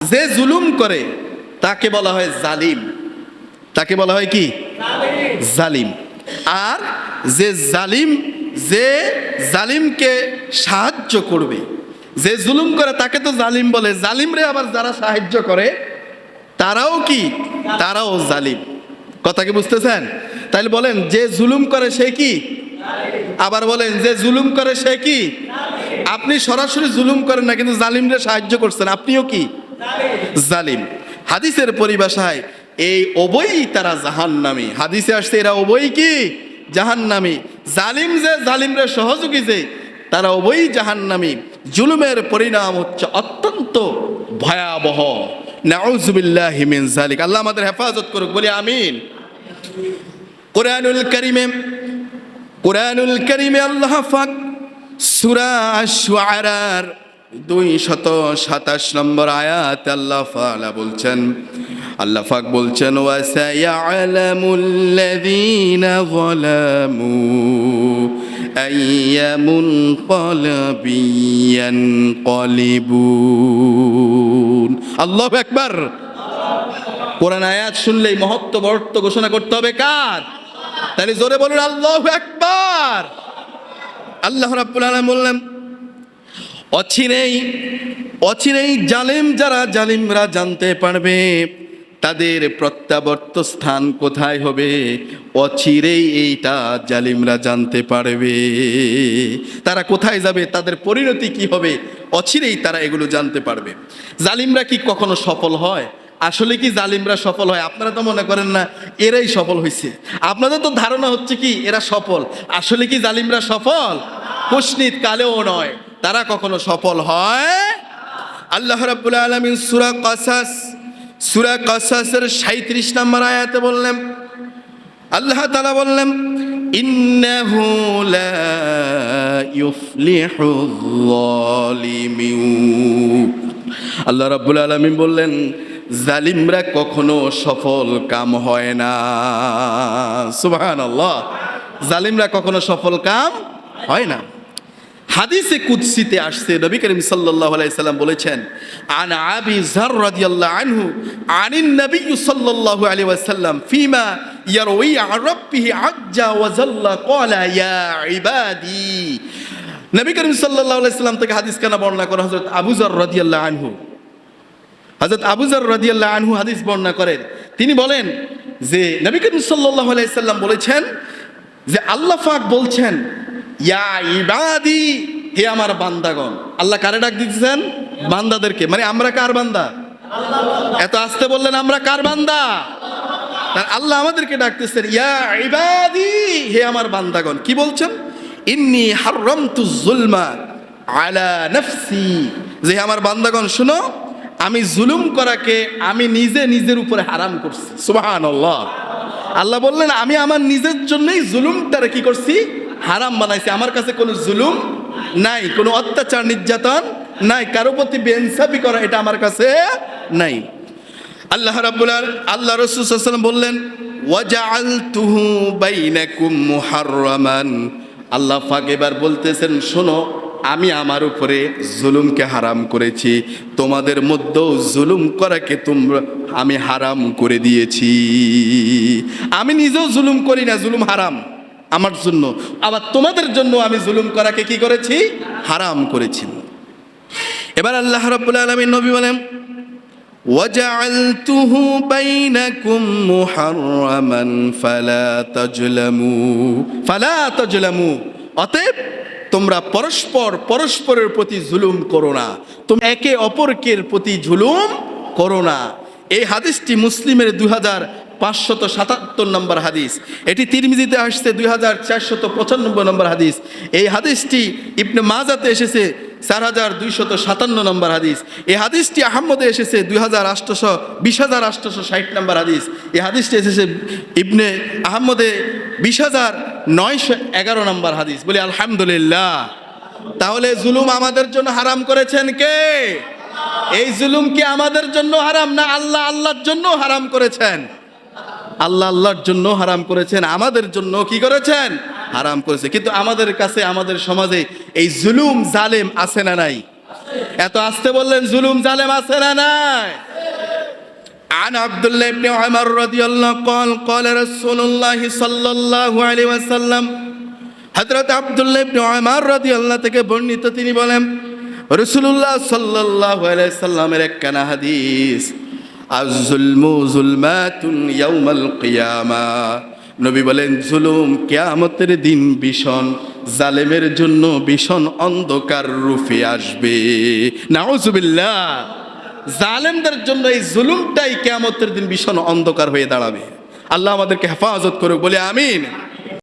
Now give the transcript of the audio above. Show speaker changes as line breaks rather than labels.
যে জুলুম করে, তাকে বলা হয় জালিম। তাকে বলা হয় কি? জালিম। আর যে জালিম, যে জালিমকে সাহায্য করবে, যে জুলুম করে, তাকে তো জালিম বলে। জালিমরে আবার যারা সাহায্য করে, তারাও কি? তারাও জালিম। কথা কি বুঝতেছেন? তাহলে বলেন, যে জুলুম করে সে কি? আবার বলেন, যে জুলুম করে সে কি? আপনি সরাসরি জুলুম করেন না, কিন্তু জালিমরে সাহায্য করছেন। আপনিও কি? জালিম। হাদিসের পরিভাষায় এই অবই তারা জাহান জাহান্নামী। হাদিসে আসছে এরা অবই কি? জাহান জাহান্নামী। জালিম যে, জালিমরে সহযোগী যে, তারা অবই জাহান্নামী। জুলুমের পরিণাম হচ্ছে অত্যন্ত ভয়াবহ। নাউজুবিল্লাহ মিন জালিক। আল্লাহ আমাদের হেফাজত করুক, বলি আমিন। কোরআনুল করিমে কোরআনুল করিমে আল্লাহ পাক সূরা আশ-শুআরার দুই শত সাতাশ নম্বর আয়াত আল্লাহ ফালা বলছেন, আল্লাহ পাক বলছেন, ওয়াসায়ালামুল্লাযীনা যালামু আইয়ামুন কলবিয়ান কলিবুন আল্লাহু আকবার। কোরআন আয়াত শুনলেই মহত্ব বর্ত ঘোষণা করতে হবে কার? তাহলে জোরে বলুন, আল্লাহু আকবার। আল্লাহ রাব্বুল আলামিন বললেন অচিরেই অচিরেই জালিম যারা জালিমরা জানতে পারবে তাদের প্রত্যাবর্ত স্থান কোথায় হবে, অচিরেই এইটা জালিমরা জানতে পারবে। তারা কোথায় যাবে, তাদের পরিণতি কি হবে, অচিরেই তারা এগুলো জানতে পারবে। জালিমরা কি কখনো সফল হয়? আসলে কি জালিমরা সফল হয়? আপনারা তো মনে করেন না, এরাই সফল হয়েছে আপনাদের তো ধারণা হচ্ছে কি, এরা সফল। আসলে কি জালিমরা সফল? কুশনিত কালেও নয়, তারা কখনো সফল হয়। আল্লাহ রাব্বুল আলামিন সূরা কাসাস, সূরা কাসাসের 37 নম্বর আয়াতে বললেন, আল্লাহ তাআলা বললেন, ইন্নাহু লা ইউফলিহু যালিমিন আল্লাহ রাব্বুল আলামিন বললেন, জালিমরা কখনো সফল কাম হয় না। সুবহানাল্লাহ। জালিমরা কখনো সফল কাম হয় না। হাদিসে কুদসিতে আসছে নবী করিম সাল্লাল্লাহু আলাইহি সাল্লাম বলেছেন, আন আবি যার রাদিয়াল্লাহু আনহু, আনিন নবী সাল্লাল্লাহু আলাইহি ওয়াসাল্লাম, ফিমা ইয়ারউই আন রাব্বিহি আজ্জা ওয়া জাল্লা ক্বালা, ইয়া ইবাদি। নবী করিম সাল্লাল্লাহু আলাইহি সাল্লাম থেকে হাদিস কেন বর্ণনা করা? হযরত আবু যার রাদিয়াল্লাহু আনহু। হযরত আবু যার রাদিয়াল্লাহু আনহু হাদিস বর্ণনা করেন তিনি বলেন যে, নবী করিম সাল্লাল্লাহু আলাইহি সাল্লাম বলেছেন যে, আল্লাহ পাক বলছেন ইয়া ইবাদি, হে আমার বান্দাগণ। আল্লাহ কারে ডাক দিতেছেন? বান্দাদেরকে। মানে আমরা কার বান্দা? এত আসতে বললেন, আমরা কার বান্দা? তার আল্লাহ আমাদেরকে ডাকতেছেন, ইয়া ইবাদি, হে আমার বান্দাগণ। কি বলছেন? ইন্নি হাররামতু যুলমা আলা নফসি। যে আমার বান্দাগণ, শুনো, আমি জুলুম করাকে আমি নিজে নিজের উপরে হারাম করছি। সুবহানাল্লাহ। আল্লাহ বললেন, আমি আমার নিজের জন্যই জুলুমটারে কি করছি? হারাম বানাইছে। আমার কাছে কোনো জুলুম নাই, কোনো অত্যাচার, নির্যাতন নাই। কারও প্রতি বেনসাফি করা এটা আমার কাছে নাই। আল্লাহ রাব্বুল আল- আল্লাহ রসুল সাল্লাম বললেন, ওয়াজআলতুহু বাইনাকুম মুহাররামান। আল্লাহ পাক এবার বলতেছেন, শোনো, আমি আমার উপরে জুলুমকে হারাম করেছি। তোমাদের মধ্যেও জুলুম করাকে তোমরা, আমি হারাম করে দিয়েছি। আমি নিজেও জুলুম করি না, জুলুম হারাম। আমার জন্য আবার তোমাদের জন্য আমি জুলুম করাকে কি করেছি হারাম করেছি এবার আল্লাহ রাব্বুল আলামিন নবী বলেন وجعلته بينكم محرما فلا تظلموا فلا تظلموا অতএব তোমরা পরস্পর পরস্পরের প্রতি জুলুম করো না তুমি একে অপরকে প্রতি জুলুম করো না এই হাদিসটি মুসলিমের দুই হাজার পাঁচশত সাতাত্তর নম্বর হাদিস। এটি তিরমিজিতে আসছে দুই হাজার চারশত পঁচানব্বই নম্বর হাদিস। এই হাদিসটি ইবনে মাজাতে এসেছে চার হাজার দুইশত সাতান্ন নম্বর হাদিস। এই হাদিসটি আহম্মদে এসেছে দুই হাজার আটশোশো বিশ হাজার আটশোশো ষাট নম্বর হাদিস। এই হাদিসটি এসেছে ইবনে আহম্মদে বিশ হাজার নয়শো এগারো নম্বর হাদিস। বলি, আলহামদুলিল্লাহ। তাহলে জুলুম আমাদের জন্য হারাম করেছেন কে? এই জুলুম কি আমাদের জন্য হারাম না আল্লাহ আল্লাহর জন্য হারাম করেছেন? আল্লাহ আল্লাহর জন্য হারাম করেছেন আমাদের জন্য কি করেছেন হারাম করেছে কিন্তু আমাদের কাছে আমাদের সমাজে এই জুলুম জালেম আছে না নাই এত আসতে বললেন জুলুম জালেম আছে না নাই عن عبد الله بن عمر رضي الله قال قال رسول الله صلى الله عليه وسلم হযরত আব্দুল্লাহ ইবনে উমর রাদিয়াল্লাহু থেকে বর্ণিত তিনি বলেন রাসূলুল্লাহ সাল্লাল্লাহু আলাইহি সাল্লামের একখানা হাদিস আজ-জুলমু জুলমাতুন ইয়াউমাল কিয়ামা। নবী বলেন, জুলুম কেয়ামতের দিন ভীষণ, জালেমের জন্য ভীষণ অন্ধকার রূপে আসবে। নাউজুবিল্লাহ জালেমদের জন্য এই জুলুমটাই কেয়ামতের দিন ভীষণ অন্ধকার হয়ে দাঁড়াবে। আল্লাহ আমাদেরকে হেফাজত করুক, বলে আমিন।